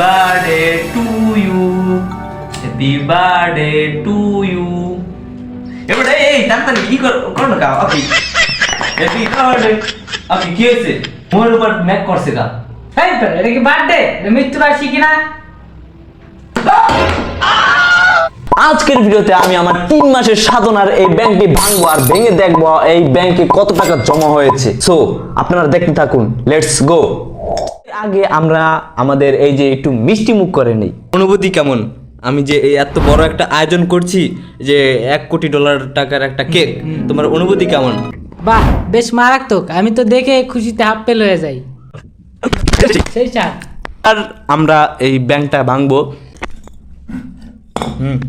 Birthday to you happy birthday to you এবারে এই তাড়াতাড়ি কি কর করো না আপনি হ্যাপি বার্থডে আপনি কি হয়েছে মোর উপর ম্যাক করছে এই তো এটা কি বার্থডে মৃত্যু বার্ষিকী না আজকের ভিডিওতে আমি আমার তিন মাসের সাধনার এই ব্যাংকটি ভাঙবো আর ভেঙে দেখব এই ব্যাংকে কত টাকা জমা হয়েছে। সো আপনারা দেখতে থাকুন লেটস গো আগে আমরা আমাদের এই যে একটু মিষ্টি মুখ করে নিই। অনুভূতি কেমন? আমি যে এই এত বড় একটা আয়োজন করছি যে এক কোটি ডলার টাকার একটা কেক তোমার অনুভূতি কেমন? বাহ বেশ মারাত্মক। আমি তো দেখে খুশিতে হাফ পেল হয়ে যাই। সেই চাপ আর আমরা এই ব্যাংকটা ভাঙবো। হুম।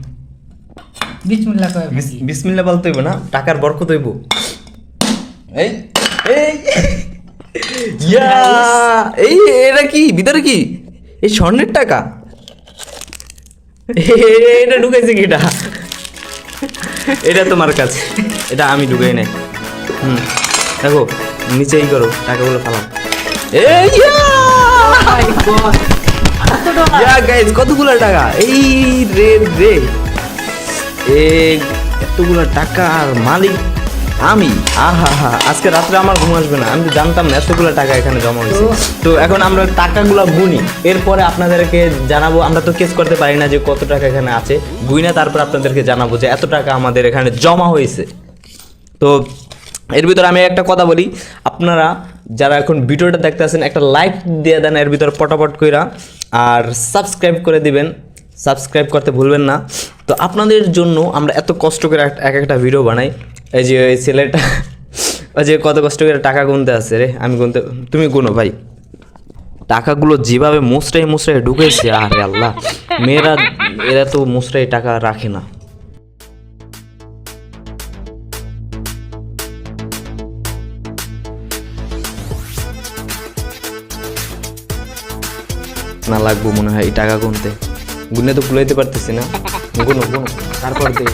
বিসমিল্লাহ কয় বিস- বিসমিল্লাহ বলতে হইব না টাকার বরকত হইব। এই এই। ইয়া এই এটা কি? ভিতরে কি? এই স্বর্ণের টাকা? এটা ঢুকাইছে কি এটা? এটা তোমার কাছে। এটা আমি ঢুকাই নাই। হুম দেখো নিচেই করো টাকাগুলো ফালাও। এই ইয়া! গাইজ কতগুলো টাকা? এই রে রে। এতগুলো টাকার মালিক আমি? আহা হা আজকে রাত্রে আমার ঘুম আসবে না। আমি তো জানতাম না এতগুলো টাকা এখানে জমা হয়েছে। তো এখন আমরা টাকাগুলো গুনি। এরপরে আপনাদেরকে জানাব আমরা তো কেস করতে পারি না যে কত টাকা এখানে আছে। গুইনা তারপর আপনাদেরকে জানাব যে এত টাকা আমাদের এখানে জমা হয়েছে। তো এর ভিতরে আমি একটা কথা বলি। আপনারা যারা এখন ভিডিওটা দেখতে আছেন একটা লাইক দিয়ে দেন এর ভিতরে পটাপট কইরা। আর সাবস্ক্রাইব করে দিবেন। সাবস্ক্রাইব করতে ভুলবেন না। তো আপনাদের জন্য আমরা এত কষ্ট করে এক- এক একটা ভিডিও বানাই। এই যে ওই ছেলেটা, ওই যে কত কষ্ট করে টাকা গুনতে আছে রে, আমি গুনতে, তুমি গুনো ভাই। টাকাগুলো যেভাবে মুসরাই মুসরাই ঢুকেছে, আরে আল্লাহ, মেয়েরা, এরা তো মুসরাই টাকা রাখে না। না লাগবো মনে হয় এই টাকা গুনতে। গুনে তো গুলাইতে পারতেছি না। গুনো গুনো, তারপর দে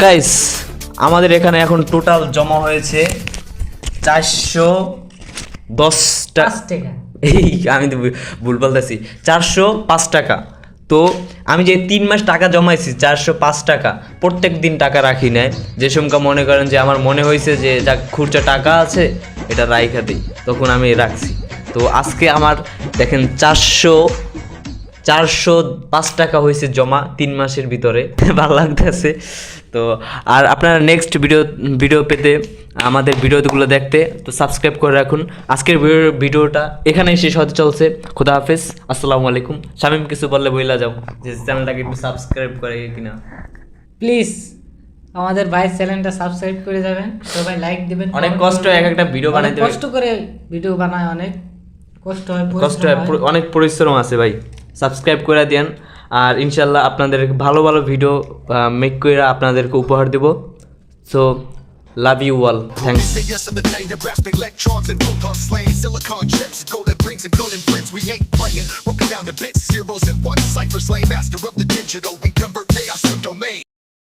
গাইস আমাদের এখানে এখন টোটাল জমা হয়েছে চারশো দশটা টাকা। এই আমি তো ভুল- বলতেছি। চারশো পাঁচ টাকা। তো আমি যে তিন মাস টাকা জমাইছি চারশো পাঁচ টাকা প্রত্যেক দিন টাকা রাখি নেয় যে সমকা মনে করেন যে আমার মনে হয়েছে যে যা খুরচা টাকা আছে এটা রাইখা দিই। তখন আমি রাখছি। তো আজকে আমার দেখেন চারশো চারশো পাঁচ টাকা হয়েছে জমা তিন মাসের ভিতরে। ভালো লাগতেছে। তো আর আপনারা নেক্সট ভিডিও ভিডিও পেতে আমাদের ভিডিওগুলো দেখতে তো সাবস্ক্রাইব করে রাখুন। আজকের ভিডিও- ভিডিওটা এখানেই শেষ হতে চলছে। খুদা হাফেজ আসসালামু আলাইকুম। শামিম কিছু বললে বইলা যাও যে চ্যানেলটাকে একটু সাবস্ক্রাইব করে কিনা। প্লিজ আমাদের ভাই চ্যানেলটা সাবস্ক্রাইব করে যাবেন সবাই লাইক দিবেন অনেক কষ্ট এক একটা ভিডিও বানাইতে কষ্ট করে ভিডিও বানায় অনেক। কষ্ট হয় কষ্ট হয়। অনেক পরিশ্রম আছে ভাই। সাবস্ক্রাইব করে দেন। আর ইনশাল্লাহ আপনাদের ভালো ভালো ভিডিও মেক করে আপনাদেরকে উপহার দেব। So love you all thank